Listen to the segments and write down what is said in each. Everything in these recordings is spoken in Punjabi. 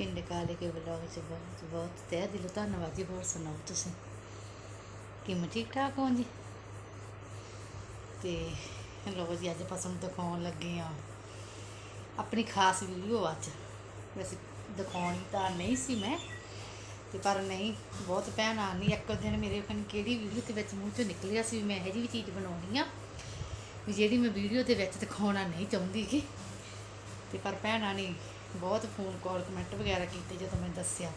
ਪਿੰਡ ਕਾਲੇ ਕੇ ਬਲੌਗ ਚ ਬਹੁਤ ਬਹੁਤ ਤਹਿ ਦਿਲੋਂ ਧੰਨਵਾਦ ਜੀ, ਹੋਰ ਸੁਣਾਓ ਤੁਸੀਂ? ਕਿਵੇਂ ਠੀਕ ਠਾਕ ਹੋ ਜੀ? ਤੇ ਲੋ ਜੀ, ਅੱਜ ਆਪਾਂ ਤੁਹਾਨੂੰ ਦਿਖਾਉਣ ਲੱਗੇ ਆ ਆਪਣੀ ਖਾਸ ਵੀਡੀਓ ਅੱਜ। ਵੈਸੇ ਦਿਖਾਉਣੀ ਤਾਂ ਨਹੀਂ ਸੀ ਮੈਂ, ਤੇ ਪਰ ਨਹੀਂ, ਬਹੁਤ ਭੈਣਾਂ ਨਹੀਂ ਇੱਕ ਦਿਨ ਮੇਰੇ ਕੋਲ ਕਿਹੜੀ ਵੀਡੀਓ ਦੇ ਵਿੱਚ ਮੂੰਹ ਚੋਂ ਨਿਕਲਿਆ ਸੀ ਵੀ ਮੈਂ ਇਹੋ ਜਿਹੀ ਚੀਜ਼ ਬਣਾਉਣੀ ਆ, ਵੀ ਜਿਹੜੀ ਮੈਂ ਵੀਡੀਓ ਦੇ ਵਿੱਚ ਦਿਖਾਉਣਾ ਨਹੀਂ ਚਾਹੁੰਦੀ ਕਿ ਤੇ ਪਰ ਭੈਣਾਂ ਨੇ ਬਹੁਤ ਫੋਨ ਕਾਲ, ਕਮੈਂਟ ਵਗੈਰਾ ਕੀਤੇ ਜਦੋਂ ਮੈਂ ਦੱਸਿਆ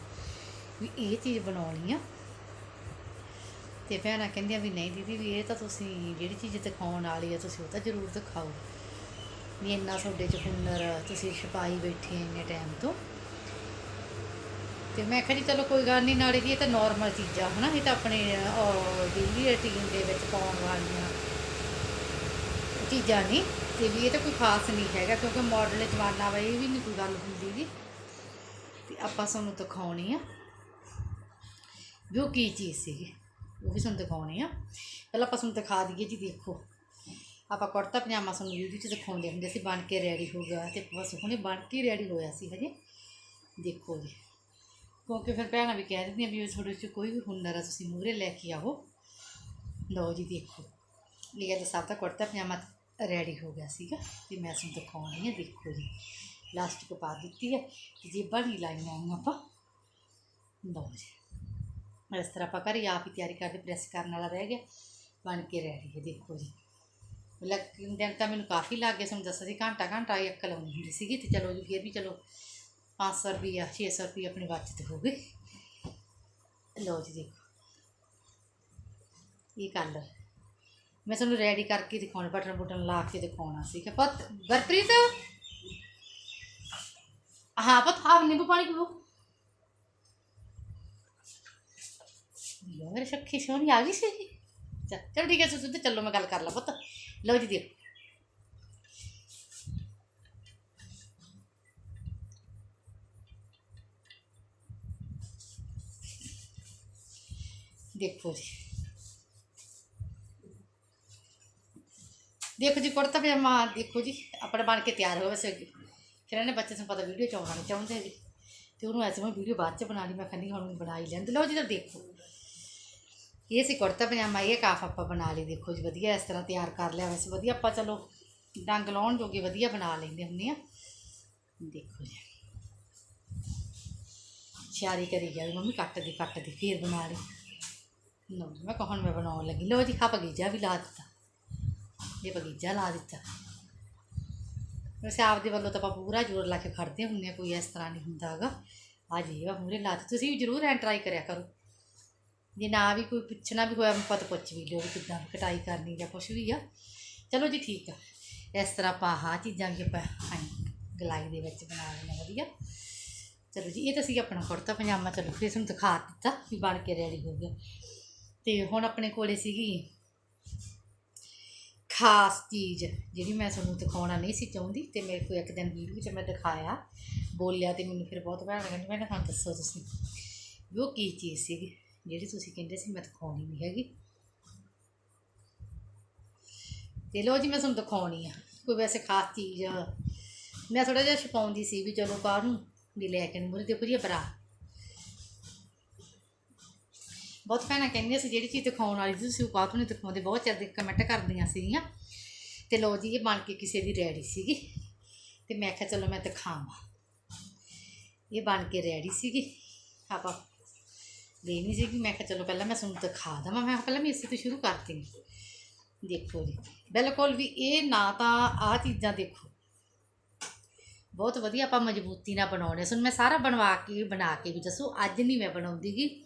ਵੀ ਇਹ ਚੀਜ਼ ਬਣਾਉਣੀ ਆ। ਤੇ ਭੈਣਾਂ ਕਹਿੰਦੀਆਂ ਵੀ ਨਹੀਂ ਦੀਦੀ ਵੀ ਇਹ ਤਾਂ ਤੁਸੀਂ ਜਿਹੜੀ ਚੀਜ਼ ਦਿਖਾਉਣ ਵਾਲੀ ਆ, ਤੁਸੀਂ ਉਹ ਤਾਂ ਜ਼ਰੂਰ ਦਿਖਾਓ। ਵੀ ਇੰਨਾ ਤੁਹਾਡੇ ਚ ਹੁਨਰ ਤੁਸੀਂ ਛਪਾਈ ਬੈਠੇ ਇੰਨੇ ਟਾਈਮ ਤੋਂ। ਤੇ ਮੈਂ ਕਿਹਾ ਜੀ ਚਲੋ ਕੋਈ ਗੱਲ ਨਹੀਂ ਨਾਲੇ ਜੀ ਇਹ ਤਾਂ ਨਾਰਮਲ ਚੀਜ਼ਾਂ ਹਨਾ, ਇਹ ਤਾਂ ਆਪਣੇ ਡੇਲੀ ਰੂਟੀਨ ਦੇ ਵਿੱਚ ਪਾਉਣ ਵਾਲੀਆਂ। ਚੀਜ਼ਾਂ ਨਹੀਂ ਤੇ ਵੀ ਇਹ ਤਾਂ ਕੋਈ ਖਾਸ ਨਹੀਂ ਹੈਗਾ ਕਿਉਂਕਿ ਮਾਡਲ ਜ਼ਮਾਨਾ ਵਾ ਇਹ ਵੀ ਨਹੀਂ ਕੋਈ ਗੱਲ ਹੁੰਦੀ ਜੀ ਤੇ ਆਪਾਂ ਤੁਹਾਨੂੰ ਦਿਖਾਉਣੀ ਆ। ਵੀ ਉਹ ਕੀ ਚੀਜ਼ ਸੀਗੀ? ਉਹ ਵੀ ਤੁਹਾਨੂੰ ਦਿਖਾਉਣੀ ਆ। ਪਹਿਲਾਂ ਆਪਾਂ ਤੁਹਾਨੂੰ ਦਿਖਾ ਦਈਏ ਜੀ, ਦੇਖੋ। ਆਪਾਂ ਕੁੜਤਾ ਪਜਾਮਾ ਤੁਹਾਨੂੰ ਵੀਡੀਓ 'ਚ ਦਿਖਾਉਂਦੇ ਹੁੰਦੇ ਸੀ, ਬਣ ਕੇ ਰੈਡੀ ਹੋ ਗਿਆ ਤੇ ਬਸ ਹੁਣੇ ਬਣ ਕੇ ਰੈਡੀ ਹੋਇਆ ਸੀ ਹਜੇ। ਦੇਖੋ ਜੀ। ਕਿਉਂਕਿ ਫਿਰ ਭੈਣਾਂ ਵੀ ਕਹਿ ਦਿੰਦੀਆਂ ਵੀ ਉਹ ਤੁਹਾਡੇ 'ਚ ਕੋਈ ਵੀ ਹੁਨਰ ਆ, ਤੁਸੀਂ ਮੂਹਰੇ ਲੈ ਕੇ ਆਓ। ਲਓ ਜੀ, ਦੇਖੋ। ਇਹ ਤਾਂ ਸਭ ਦਾ ਕੁੜਤਾ ਪਜਾਮਾ ਰੈਡੀ ਹੋ ਗਿਆ ਸੀਗਾ ਤੇ ਮੈਂ ਤੁਹਾਨੂੰ ਦਿਖਾਉਣੀ ਹੈ ਦੇਖੋ ਜੀ। ਲਾਸਟਿਕ ਪਾ ਦਿੱਤੀ ਹੈ ਤੇ ਜੇਬਾਂ ਨਹੀਂ ਲਾਈਆਂ ਹੋਈਆਂ ਆਪਾਂ, ਲਓ ਜੀ। ਇਸ ਤਰ੍ਹਾਂ ਆਪਾਂ ਘਰੇ ਆਪ ਹੀ ਤਿਆਰੀ ਕਰਦੇ ਪ੍ਰੈਸ ਕਰਨ ਵਾਲਾ ਰਹਿ ਗਿਆ, ਬਣ ਕੇ ਰੈਡੀ ਹੈ ਦੇਖੋ ਜੀ। ਲੱਗ ਦਿਨ ਤਾਂ ਮੈਨੂੰ ਕਾਫੀ ਲੱਗ ਗਿਆ, ਤੁਹਾਨੂੰ ਦੱਸਿਆ ਸੀ ਘੰਟਾ ਘੰਟਾ ਹੀ ਅਕਲ ਆਉਂਦੀ ਹੁੰਦੀ ਸੀਗੀ ਤੇ ਚਲੋ ਜੀ, ਫਿਰ ਵੀ ਚਲੋ 500 ਰੁਪਈਆ 600 ਰੁਪਈਆ ਆਪਣੀ ਬਚਤ ਹੋ ਗਈ। ਲਓ ਜੀ, ਦੇਖੋ। ਇਹ ਕਲਰ ਮੈਂ ਤੁਹਾਨੂੰ ਰੈਡੀ ਕਰਕੇ ਦਿਖਾਉਣਾ ਬਟਨ ਬਟਨ ਲਾ ਕੇ ਦਿਖਾਉਣਾ ਸੀ ਕਿ ਪਤ, ਗੁਰਪ੍ਰੀਤ? ਹਾਂ ਪਤ, ਆਪ ਨਿੰਬੂ ਪਾਣੀ ਪੀਓ ਮੇਰੇ ਸ਼ੱਕੀ ਸੋਹਣੀ ਆ ਗਈ ਸੀ। ਚੱਲ, ਚਲ ਠੀਕ ਹੈ ਤੁਸੀਂ ਤੇ ਚੱਲੋ ਮੈਂ ਗੱਲ ਕਰ ਲਾ ਪੁੱਤ। ਲਓ ਜੀ ਦੇਖੋ ਦੇਖੋ ਜੀ। ਦੇਖੋ ਜੀ, ਕੁੜਤਾ ਪਜਾਮਾ ਦੇਖੋ ਜੀ, ਆਪਣਾ ਬਣ ਕੇ ਤਿਆਰ ਹੋ ਵੈਸੇ ਫਿਰ ਇਹਨੇ ਬੱਚੇ ਨੂੰ ਪਤਾ ਵੀਡੀਓ ਚ ਆਉਣਾ ਨਹੀਂ ਚਾਹੁੰਦੇ ਜੀ ਤੇ ਉਹਨੂੰ ਐਸੇ ਮੈਂ ਵੀਡੀਓ ਬਾਅਦ ਚ ਬਣਾ ਲਈ, ਮੈਂ ਕਹਿੰਦੀ ਹੁਣ ਬਣਾ ਹੀ ਲੈਂਦੇ ਲਓ ਜੀ, ਤਾਂ ਦੇਖੋ। ਇਹ ਸੀ ਕੁੜਤਾ ਪਜਾਮਾ, ਇਹ ਕਾਫ ਆਪਾਂ ਬਣਾ ਲਈ। ਦੇਖੋ ਜੀ, ਵਧੀਆ ਇਸ ਤਰ੍ਹਾਂ ਤਿਆਰ ਕਰ ਲਿਆ। ਵੈਸੇ ਵਧੀਆ ਆਪਾਂ ਚਲੋ ਡੰਗ ਲਾਉਣ ਜੋਗੇ ਵਧੀਆ ਬਣਾ ਲੈਂਦੇ ਹੁੰਦੇ ਆ। ਦੇਖੋ ਜੀ। ਸ਼ਿਆਰੀ ਕਰੀ ਜਾਵੇ ਮੰਮੀ ਕੱਟ ਦੀ ਕੱਟ ਦੀ ਫੇਰ ਬਣਾ ਲਈ। ਲਓ ਜੀ, ਮੈਂ ਕਹਣ ਮੈਂ ਬਣਾਉਣ ਲੱਗੀ। ਲਓ ਜੀ ਖਾ ਬਗੀਚਾ ਵੀ ਲਾ ਦਿੱਤਾ। ਇਹ ਬਗੀਚਾ ਲਾ ਦਿੱਤਾ। ਵੈਸੇ ਆਪਦੇ ਵੱਲੋਂ ਤਾਂ ਆਪਾਂ ਪੂਰਾ ਜ਼ੋਰ ਲਾ ਕੇ ਖੜਦੇ ਹੁੰਦੇ ਆ ਕੋਈ ਇਸ ਤਰ੍ਹਾਂ ਨਹੀਂ ਹੁੰਦਾ ਹੈਗਾ। ਆ ਜੀ ਵਾ ਮੂਰੇ ਲਾ ਦਿੱਤਾ। ਤੁਸੀਂ ਵੀ ਜ਼ਰੂਰ ਐਂ ਟਰਾਈ ਕਰਿਆ ਕਰੋ। ਜੇ ਨਾ ਵੀ ਕੋਈ ਪੁੱਛਣਾ ਵੀ ਹੋਇਆ ਪਤਾ ਪੁੱਛ ਵੀ ਲਿਓ ਵੀ ਕਿੱਦਾਂ ਕਟਾਈ ਕਰਨੀ ਜਾਂ ਕੁਛ ਵੀ ਆ। ਚਲੋ ਜੀ ਠੀਕ ਆ। ਇਸ ਤਰ੍ਹਾਂ ਆਪਾਂ ਆਹ ਚੀਜ਼ਾਂ ਵੀ ਆਪਾਂ ਗਲਾਈ ਦੇ ਵਿੱਚ ਬਣਾ ਲੈਣਾ ਵਧੀਆ। ਚਲੋ ਜੀ, ਇਹ ਤਾਂ ਸੀ ਆਪਣਾ ਕੁੜਤਾ ਪਜਾਮਾ। ਚਲੋ, ਫਿਰ ਤੁਹਾਨੂੰ ਦਿਖਾ ਦਿੱਤਾ ਵੀ ਬਣ ਕੇ ਰੈਡੀ ਹੋ ਗਿਆ। ਤੇ ਹੁਣ ਆਪਣੇ ਕੋਲੇ ਸੀਗੀ ਖਾਸ ਚੀਜ਼ ਜਿਹੜੀ ਮੈਂ ਤੁਹਾਨੂੰ ਦਿਖਾਉਣਾ ਨਹੀਂ ਸੀ ਚਾਹੁੰਦੀ ਤੇ ਮੇਰੇ ਕੋਲ ਇੱਕ ਦਿਨ ਵੀਡੀਓ 'ਚ ਮੈਂ ਦਿਖਾਇਆ, ਬੋਲਿਆ ਤੇ ਮੈਨੂੰ ਫਿਰ ਬਹੁਤ ਭੈਣ ਕਹਿੰਦੀ ਮੈਂ ਕਿਹਾ ਦੱਸੋ ਤੁਸੀਂ। ਵੀ ਉਹ ਕੀ ਚੀਜ਼ ਸੀਗੀ ਜਿਹੜੀ ਤੁਸੀਂ ਕਹਿੰਦੇ ਸੀ ਮੈਂ ਦਿਖਾਉਣੀ ਨਹੀਂ ਹੈਗੀ? ਤੇ ਲੋ ਜੀ, ਮੈਂ ਤੁਹਾਨੂੰ ਦਿਖਾਉਣੀ ਆ। ਕੋਈ ਵੈਸੇ ਖਾਸ ਚੀਜ਼ ਮੈਂ ਥੋੜਾ ਜਿਹਾ ਛਪਾਉਂਦੀ ਸੀ ਵੀ ਚਲੋ ਬਾਹਰ ਨੂੰ ਵੀ ਲੈ ਕੇ ਮੂਰੇ ਦੇਖੋ ਜੀ ਇਹ ਬਰਾ ਬਹੁਤ ਭੈਣਾਂ ਕਹਿੰਦੀਆਂ ਸੀ, ਜਿਹੜੀ ਚੀਜ਼ ਦਿਖਾਉਣ ਵਾਲੀ ਸੀ, ਤੁਸੀਂ ਉਹ ਕਾਹਤੋਂ ਨਹੀਂ ਦਿਖਾਉਂਦੇ, ਬਹੁਤ ਚਿਰ ਦੇ ਕਮੈਂਟ ਕਰਦੀਆਂ ਸੀਗੀਆਂ। ਤੇ ਲੋ ਜੀ, ਇਹ ਬਣ ਕੇ ਕਿਸੇ ਦੀ ਰੈਡੀ ਸੀਗੀ। ਤੇ ਮੈਂ ਕਿਹਾ, ਚਲੋ ਮੈਂ ਦਿਖਾਵਾਂ। ਇਹ ਬਣ ਕੇ ਰੈਡੀ ਸੀਗੀ। ਆਪਾਂ ਲੈਣੀ ਸੀਗੀ। ਮੈਂ ਕਿਹਾ, ਚਲੋ ਪਹਿਲਾਂ ਮੈਂ ਤੁਹਾਨੂੰ ਦਿਖਾ ਦਵਾਂ। ਮੈਂ ਕਿਹਾ, ਪਹਿਲਾਂ ਮੈਂ ਇਸੇ ਤੋਂ ਸ਼ੁਰੂ ਕਰਦੀ ਹਾਂ ਦੇਖੋ ਜੀ, ਬਿਲਕੁਲ ਵੀ ਇਹ ਨਾ ਤਾਂ ਆ ਚੀਜ਼ਾਂ ਦੇਖੋ। ਬਹੁਤ ਵਧੀਆ ਆਪਾਂ ਮਜ਼ਬੂਤੀ ਨਾਲ ਬਣਾਉਣੇ ਸਨ ਮੈਂ ਸਾਰਾ ਬਣਵਾ ਕੇ, ਬਣਾ ਕੇ ਵੀ ਦੱਸੋ। ਅੱਜ ਨਹੀਂ ਮੈਂ ਬਣਾਉਂਦੀਗੀ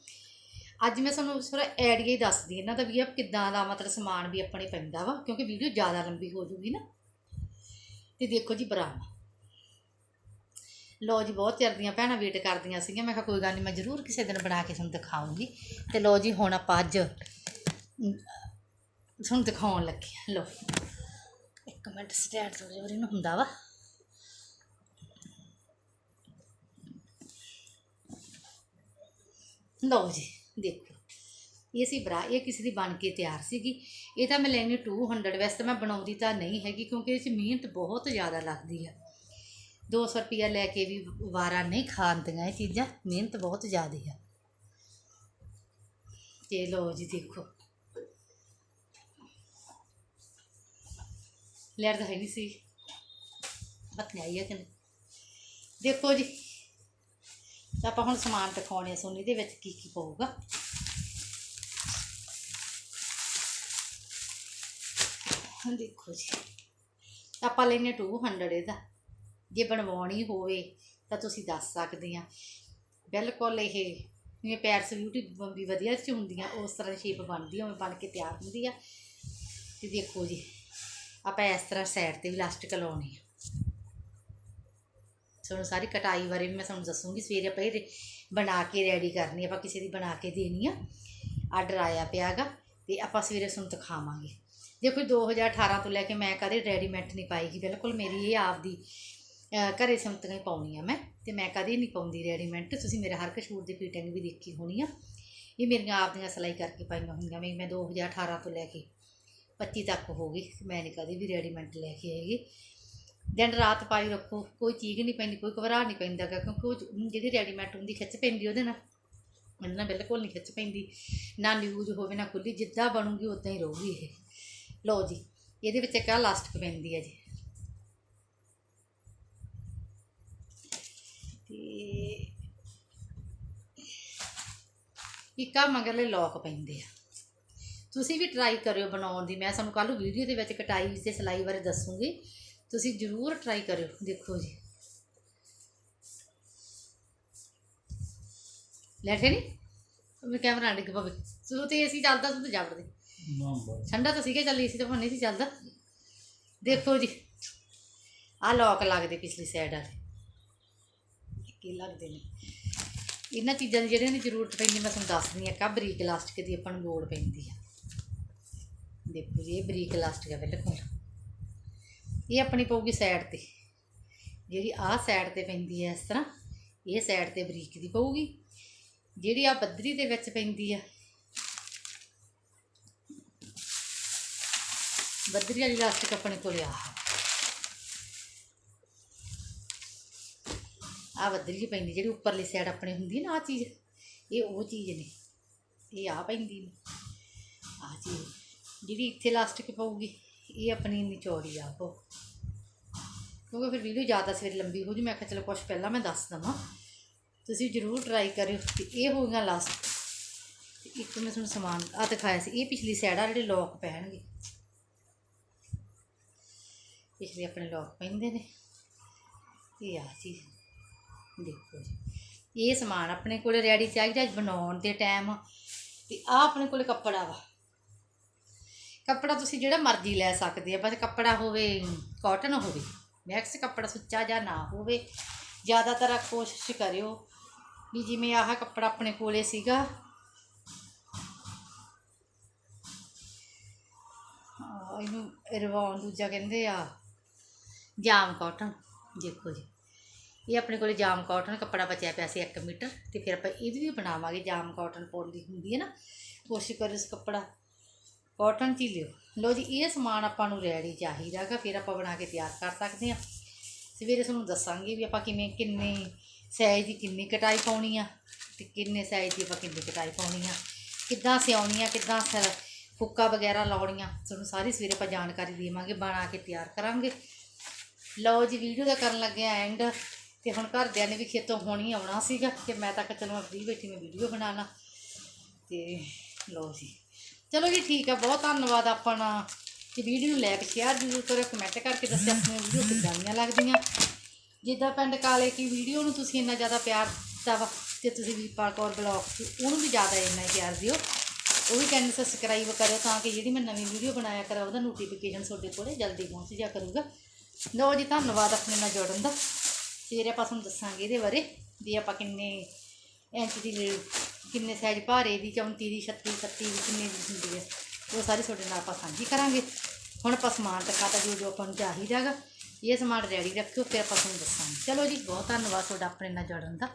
ਅੱਜ ਮੈਂ ਤੁਹਾਨੂੰ ਥੋੜਾ ਆਈਡੀਆ ਹੀ ਦੱਸਦੀ ਇਹਨਾਂ ਦਾ ਵੀ ਆ ਕਿੱਦਾਂ ਦਾ ਮਤਲਬ ਸਮਾਨ ਵੀ ਆਪਣੇ ਪੈਂਦਾ ਵਾ, ਕਿਉਂਕਿ ਵੀਡੀਓ ਜ਼ਿਆਦਾ ਲੰਬੀ ਹੋ ਜੂਗੀ ਨਾ। ਤੇ ਦੇਖੋ ਜੀ ਬਰਾਨਾ ਲੋ ਜੀ, ਬਹੁਤ ਚਿਰ ਦੀਆਂ ਭੈਣਾਂ ਵੇਟ ਕਰਦੀਆਂ ਸੀਗੀਆਂ। ਮੈਂ ਕਿਹਾ ਕੋਈ ਗੱਲ ਨਹੀਂ ਮੈਂ ਜ਼ਰੂਰ ਕਿਸੇ ਦਿਨ ਬਣਾ ਕੇ ਤੁਹਾਨੂੰ ਦਿਖਾਉਂਗੀ। ਤੇ ਲੋ ਜੀ, ਹੁਣ ਆਪਾਂ ਅੱਜ ਤੁਹਾਨੂੰ ਦਿਖਾਉਣ ਲੱਗੇ ਹਾਂ। ਲੋ ਇੱਕ ਮਿੰਟ ਸਟੈਂਡ ਥੋੜੇ ਵਾਰੀ ਨੂੰ ਹੁੰਦਾ ਵਾ। ਲਓ ਜੀ ਦੇਖੋ। ਇਹ ਸੀ ਬਰਾ, ਇਹ ਕਿਸੇ ਦੀ ਬਣ ਕੇ ਤਿਆਰ ਸੀਗੀ। ਇਹ ਤਾਂ ਮੈਂ ਲੈਣੀ 200 ਵੈਸੇ ਤਾਂ ਮੈਂ ਬਣਾਉਂਦੀ ਤਾਂ ਨਹੀਂ ਹੈਗੀ ਕਿਉਂਕਿ ਇਹ 'ਚ ਮਿਹਨਤ ਬਹੁਤ ਜ਼ਿਆਦਾ ਲੱਗਦੀ ਆ। 200 ਰੁਪਿਆ ਲੈ ਕੇ ਵੀ ਵਾਰਾ ਨਹੀਂ ਖਾਂਦੀਆਂ ਇਹ ਚੀਜ਼ਾਂ, ਮਿਹਨਤ ਬਹੁਤ ਜ਼ਿਆਦੀ ਆ। ਤੇ ਲੋ ਜੀ ਦੇਖੋ। ਲੈਟ ਹੈ ਨਹੀਂ ਸੀ। ਪਤ ਆਈ ਹੈ ਕਿ ਨਹੀਂ। ਦੇਖੋ ਜੀ। ਤਾਂ ਆਪਾਂ ਹੁਣ ਸਮਾਨ ਦਿਖਾਉਣੇ ਆ ਸੋਨੀ ਦੇ ਵਿੱਚ ਕੀ ਕੀ ਪਊਗਾ। ਹੁਣ ਦੇਖੋ ਜੀ। ਆਪਾਂ ਲੈਨੇ 200 ਇਹਦਾ। ਜੇ ਬਣਵਾਉਣੀ ਹੋਵੇ ਤਾਂ ਤੁਸੀਂ ਦੱਸ ਸਕਦੇ ਆ। ਬਿਲਕੁਲ ਇਹ ਜਿਵੇਂ ਪੈਰਸ ਬਿਊਟੀ ਵੀ ਵਧੀਆ ਚ ਹੁੰਦੀਆਂ, ਉਸ ਤਰ੍ਹਾਂ ਦੀ ਸ਼ੇਪ ਬਣਦੀ ਉਵੇਂ ਬਣ ਕੇ ਤਿਆਰ ਹੁੰਦੀ ਆ। ਤੇ ਦੇਖੋ ਜੀ, ਆਪਾਂ ਇਸ ਤਰ੍ਹਾਂ ਸਾਈਡ ਤੇ ਵੀ ਇਲਾਸਟਿਕ ਲਾਉਣੀ ਆ। ਤੁਹਾਨੂੰ ਸਾਰੀ ਕਟਾਈ ਬਾਰੇ ਵੀ ਮੈਂ ਤੁਹਾਨੂੰ ਦੱਸੂਗੀ ਸਵੇਰੇ ਆਪਾਂ ਇਹ ਬਣਾ ਕੇ ਰੈਡੀ ਕਰਨੀ ਆਪਾਂ ਕਿਸੇ ਦੀ ਬਣਾ ਕੇ ਦੇਣੀ ਆ ਆਰਡਰ ਆਇਆ ਪਿਆਗਾ ਤੇ ਆਪਾਂ ਸਵੇਰੇ ਤੁਹਾਨੂੰ ਦਿਖਾਵਾਂਗੇ। ਦੇਖੋ 2018 ਤੋਂ ਲੈ ਕੇ ਮੈਂ ਕਦੇ ਰੈਡੀਮੈਂਟ ਨਹੀਂ ਪਾਈਗੀ ਬਿਲਕੁਲ ਮੇਰੀ ਇਹ ਆਪਦੀ ਅਹ, ਘਰੇ ਸਿੰਮਤੀਆਂ ਹੀ ਪਾਉਣੀ ਆ ਮੈਂ ਤੇ ਮੈਂ ਕਦੇ ਨਹੀਂ ਪਾਉਂਦੀ ਰੈਡੀਮੈਂਟ ਤੁਸੀਂ ਮੇਰੇ ਹਰ ਇੱਕ ਸੂਟ ਦੀ ਫਿਟਿੰਗ ਵੀ ਦੇਖੀ ਹੋਣੀ ਆ। ਇਹ ਮੇਰੀਆਂ ਆਪਦੀਆਂ ਸਿਲਾਈ ਕਰਕੇ ਪਾਈਆਂ ਹੋਈਆਂ ਮੈਂ ਮੈਂ 2018 ਤੋਂ ਲੈ ਕੇ 25 ਤੱਕ ਹੋ ਗਈ ਮੈਂ ਨਹੀਂ ਕਦੇ ਵੀ ਰੈਡੀਮੈਂਟ ਲੈ ਕੇ ਆਏਗੀ ਦਿਨ ਰਾਤ ਪਾਈ ਰੱਖੋ, ਕੋਈ ਚੀਜ਼ ਨਹੀਂ ਪੈਂਦੀ, ਕੋਈ ਘਬਰਾ ਨਹੀਂ ਪੈਂਦਾ ਕਿਉਂਕਿ ਉਹ ਜਿਹੜੀ ਰੈਡੀਮੇਡ ਹੁੰਦੀ ਖਿੱਚ ਪੈਂਦੀ ਉਹਦੇ ਨਾਲ। ਉਹਦੇ ਨਾਲ ਬਿਲਕੁਲ ਨਹੀਂ ਖਿੱਚ ਪੈਂਦੀ, ਨਾ ਨਿਊਜ਼ ਹੋਵੇ, ਨਾ ਖੁੱਲੀ ਜਿੱਦਾਂ ਬਣੂਗੀ ਉਦਾਂ ਹੀ ਰਹੂਗੀ ਇਹ। ਲਓ ਜੀ, ਇਹਦੇ ਵਿੱਚ ਇੱਕ ਲਾਸਟਿਕ ਪੈਂਦੀ ਹੈ ਜੀ। ਤੇ ਇੱਕ ਮਗਰਲੇ ਲੋਕ ਪੈਂਦੇ ਆ। ਤੁਸੀਂ ਵੀ ਟਰਾਈ ਕਰਿਓ ਬਣਾਉਣ ਦੀ, ਮੈਂ ਤੁਹਾਨੂੰ ਕੱਲ੍ਹ ਵੀਡੀਓ ਦੇ ਵਿੱਚ ਕਟਾਈ ਤੇ ਸਿਲਾਈ ਬਾਰੇ ਦੱਸੂਗੀ। ਤੁਸੀਂ ਜ਼ਰੂਰ ਟਰਾਈ ਕਰਿਓ ਦੇਖੋ ਜੀ। ਲੈਠੇ ਨਹੀਂ ਮੈਂ ਕੈਮਰਾ ਡਿੱਗ ਪਵੇ। ਸੋ ਤੇ ਏਸੀ ਚੱਲਦਾ ਤਾਂ ਜਬੜਦੇ ਠੰਡਾ ਤਾਂ ਸੀਗਾ ਚੱਲ ਏਸੀ ਤਾਂ ਹੁਣ ਨਹੀਂ ਸੀ ਚੱਲਦਾ। ਦੇਖੋ ਜੀ ਆ ਲੋਕ ਲੱਗਦੇ ਪਿਛਲੀ ਸਾਈਡ ਵਾਲੇ। ਕੀ ਲੱਗਦੇ ਨੇ? ਇਹਨਾਂ ਚੀਜ਼ਾਂ ਦੀ ਜਿਹੜੀਆਂ ਦੀ ਜ਼ਰੂਰਤ ਪੈਂਦੀ ਮੈਂ ਤੁਹਾਨੂੰ ਦੱਸਦੀ ਹਾਂ ਕਾ ਬਰੀਕ ਇਲਾਸਟਿਕ ਦੀ ਆਪਾਂ ਨੂੰ ਲੋੜ ਪੈਂਦੀ ਆ। ਦੇਖੋ ਜੀ ਇਹ ਬਰੀਕ ਇਲਾਸਟਿਕ ਹੈ ਬਿਲਕੁਲ। ਇਹ ਆਪਣੀ ਪਊਗੀ ਸਾਈਡ ਤੇ। ਜਿਹੜੀ ਆਹ ਸਾਈਡ ਤੇ ਪੈਂਦੀ ਹੈ ਇਸ ਤਰ੍ਹਾਂ, ਇਹ ਸਾਈਡ ਤੇ ਬਰੀਕ ਦੀ ਪਊਗੀ। ਜਿਹੜੀ ਆ ਬੱਦਰੀ ਦੇ ਵਿੱਚ ਪੈਂਦੀ ਆ ਬੱਦਰੀ ਵਾਲੀ ਇਲਾਸਟਿਕ ਆਪਣੇ ਕੋਲ ਆ। ਆ ਬੱਦਰੀ ਪੈਂਦੀ, ਜਿਹੜੀ ਉੱਪਰਲੀ ਸਾਈਡ ਆਪਣੇ ਹੁੰਦੀ ਨਾ ਆ ਚੀਜ਼, ਇਹ ਉਹ ਚੀਜ਼ ਨੇ। ਇਹ ਆ ਪੈਂਦੀ ਨੇ ਆ ਚੀਜ਼, ਜਿਹੜੀ ਇੱਥੇ ਇਲਾਸਟਿਕ ਪਊਗੀ ਇਹ ਆਪਣੀ ਇੰਨੀ ਚੌੜੀ ਆ ਉਹ। ਕਿਉਂਕਿ ਫਿਰ ਵੀਡੀਓ ਜ਼ਿਆਦਾ ਸਵੇਰ ਲੰਬੀ ਹੋ ਜੂ, ਮੈਂ ਕਿਹਾ ਚਲੋ ਕੁਛ ਪਹਿਲਾਂ ਮੈਂ ਦੱਸ ਦਵਾਂ। ਤੁਸੀਂ ਜ਼ਰੂਰ ਟਰਾਈ ਕਰਿਓ ਤੇ ਇਹ ਹੋ ਗਿਆ ਲਾਸਟ ਤੇ ਇੱਕ ਮੈਂ ਤੁਹਾਨੂੰ ਸਮਾਨ ਆ ਦਿਖਾਇਆ ਸੀ, ਇਹ ਪਿਛਲੀ ਸਾਈਡ ਆ ਜਿਹੜੇ ਲੋਕ ਪੈਣਗੇ। ਪਿਛਲੇ ਆਪਣੇ ਲੋਕ ਪੈਂਦੇ ਨੇ। ਇਹ ਆ ਚੀਜ਼। ਦੇਖੋ ਜੀ। ਇਹ ਸਮਾਨ ਆਪਣੇ ਕੋਲੇ ਰੈਡੀ ਚਾਹੀਦਾ ਬਣਾਉਣ ਦੇ ਟਾਈਮ ਤੇ ਆ ਆਪਣੇ ਕੋਲੇ ਕੱਪੜਾ ਵਾ। ਕੱਪੜਾ ਤੁਸੀਂ ਜਿਹੜਾ ਮਰਜ਼ੀ ਲੈ ਸਕਦੇ ਆ ਬਸ ਕੱਪੜਾ ਹੋਵੇ ਕਾਟਨ ਹੋਵੇ ਮੈਕਸ ਕੱਪੜਾ ਸੁੱਚਾ ਜਾਂ ਨਾ ਹੋਵੇ, ਜ਼ਿਆਦਾਤਰ ਕੋਸ਼ਿਸ਼ ਕਰਿਓ ਵੀ ਜਿਵੇਂ ਆਹ ਕੱਪੜਾ ਆਪਣੇ ਕੋਲੇ ਸੀਗਾ। ਇਹਨੂੰ ਰਵਾਉਣ ਦੂਜਾ ਕਹਿੰਦੇ ਆ, ਜਾਮ ਕਾਟਨ ਦੇਖੋ ਜੀ। ਇਹ ਆਪਣੇ ਕੋਲੇ ਜਾਮ ਕਾਟਨ ਕੱਪੜਾ ਬਚਿਆ ਪਿਆ ਸੀ 1 ਮੀਟਰ, ਤੇ ਫਿਰ ਆਪਾਂ ਇਹਦੀ ਵੀ ਬਣਾਵਾਂਗੇ, ਜਾਮ ਕਾਟਨ ਪੋਲੀ ਹੁੰਦੀ ਹੈ ਨਾ। ਕੋਸ਼ਿਸ਼ ਕਰੋ ਇਸ ਕੱਪੜਾ ਕਾਟਨ ਚ ਹੀ ਲਿਓ। ਲਓ ਜੀ, ਇਹ ਸਮਾਨ ਆਪਾਂ ਨੂੰ ਰੈਡੀ ਚਾਹੀਦਾ ਗਾ ਫਿਰ ਆਪਾਂ ਬਣਾ ਕੇ ਤਿਆਰ ਕਰ ਸਕਦੇ ਹਾਂ। ਸਵੇਰੇ ਤੁਹਾਨੂੰ ਦੱਸਾਂਗੇ ਵੀ ਆਪਾਂ ਕਿਵੇਂ, ਕਿੰਨੇ ਸਾਈਜ਼ ਦੀ ਕਿੰਨੀ ਕਟਾਈ ਪਾਉਣੀ ਆ ਤੇ ਕਿੰਨੇ ਸਾਈਜ਼ ਦੀ ਆਪਾਂ ਕਿੰਨੀ ਕਟਾਈ ਪਾਉਣੀ ਆ। ਕਿੱਦਾਂ ਸਿਉਣੀ ਆ, ਕਿੱਦਾਂ ਸ- ਫੁੱਕਾ ਵਗੈਰਾ ਲਾਉਣੀਆਂ ਤੁਹਾਨੂੰ ਸਾਰੀ ਸਵੇਰੇ ਆਪਾਂ ਜਾਣਕਾਰੀ ਦੇਵਾਂਗੇ, ਬਣਾ ਕੇ ਤਿਆਰ ਕਰਾਂਗੇ। ਲਓ ਜੀ ਵੀਡੀਓ ਦਾ ਕਰਨ ਲੱਗਿਆ ਐਂਡ ਤੇ ਹੁਣ ਘਰਦਿਆਂ ਨੇ ਵੀ ਖੇਤੋਂ ਹੋਣੀ ਆਉਣਾ ਸੀਗਾ ਕਿ ਮੈਂ ਤਾਂ ਚਲੋ ਮੈਂ ਬੈਠੀ ਮੈਂ ਵੀਡੀਓ ਬਣਾ ਲਾਂ। ਤੇ ਲਓ ਜੀ। ਚਲੋ ਜੀ ਠੀਕ ਆ, ਬਹੁਤ ਧੰਨਵਾਦ ਆਪਣਾ ਤੇ ਵੀਡੀਓ ਨੂੰ ਲਾਈਕ ਸ਼ੇਅਰ ਜ਼ਰੂਰ ਕਰੋ ਕਮੈਂਟ ਕਰਕੇ ਦੱਸਿਓ ਆਪਣੀਆਂ ਵੀਡੀਓ ਕਿੱਦਾਂ ਦੀਆਂ ਲੱਗਦੀਆਂ। ਜਿੱਦਾਂ ਪਿੰਡ ਕਾਲੇ ਕੀ ਵੀਡੀਓ ਨੂੰ ਤੁਸੀਂ ਇੰਨਾ ਜ਼ਿਆਦਾ ਪਿਆਰ ਦਿੱਤਾ ਵਾ, ਤੇ ਤੁਸੀਂ ਵੀਰਪਾਲ ਕੌਰ ਬਲੌਗ ਉਹਨੂੰ ਵੀ ਜ਼ਿਆਦਾ ਇੰਨਾ ਹੀ ਪਿਆਰ ਦਿਓ। ਉਹ ਵੀ ਚੈਨਲ ਸਬਸਕ੍ਰਾਈਬ ਕਰਿਓ ਤਾਂ ਕਿ ਜਿਹੜੀ ਮੈਂ ਨਵੀਂ ਵੀਡੀਓ ਬਣਾਇਆ ਕਰਾਂ, ਉਹਦਾ ਨੋਟੀਫਿਕੇਸ਼ਨ ਤੁਹਾਡੇ ਕੋਲੇ ਜਲਦੀ ਪਹੁੰਚ ਜਾ ਕਰੂਗਾ। ਲਓ ਜੀ, ਧੰਨਵਾਦ ਆਪਣੇ ਨਾਲ ਜੋੜਨ ਦਾ। ਫਿਰ ਆਪਾਂ ਤੁਹਾਨੂੰ ਦੱਸਾਂਗੇ ਇਹਦੇ ਬਾਰੇ ਵੀ ਆਪਾਂ ਕਿੰਨੇ ਇੰਚ ਦੀ ਕਿੰਨੇ ਸਾਈਜ਼ ਭਾਰੇ ਦੀ 34 ਦੀ 36 37 ਦੀ, ਕਿੰਨੇ ਦੀ ਹੁੰਦੀ ਹੈ। ਉਹ ਸਾਰੀ ਤੁਹਾਡੇ ਨਾਲ ਆਪਾਂ ਸਾਂਝੀ ਕਰਾਂਗੇ। ਹੁਣ ਆਪਾਂ ਸਮਾਨ ਦਿਖਾਤਾ ਜੋ ਜੋ ਆਪਾਂ ਨੂੰ ਚਾਹੀਦਾ ਗਾ ਇਹ ਸਮਾਨ ਰੈਡੀ ਰੱਖਿਓ, ਫਿਰ ਆਪਾਂ ਤੁਹਾਨੂੰ ਦੱਸਾਂਗੇ। ਚਲੋ ਜੀ, ਬਹੁਤ ਧੰਨਵਾਦ ਤੁਹਾਡਾ ਆਪਣੇ ਨਾਲ ਜੁੜਨ ਦਾ।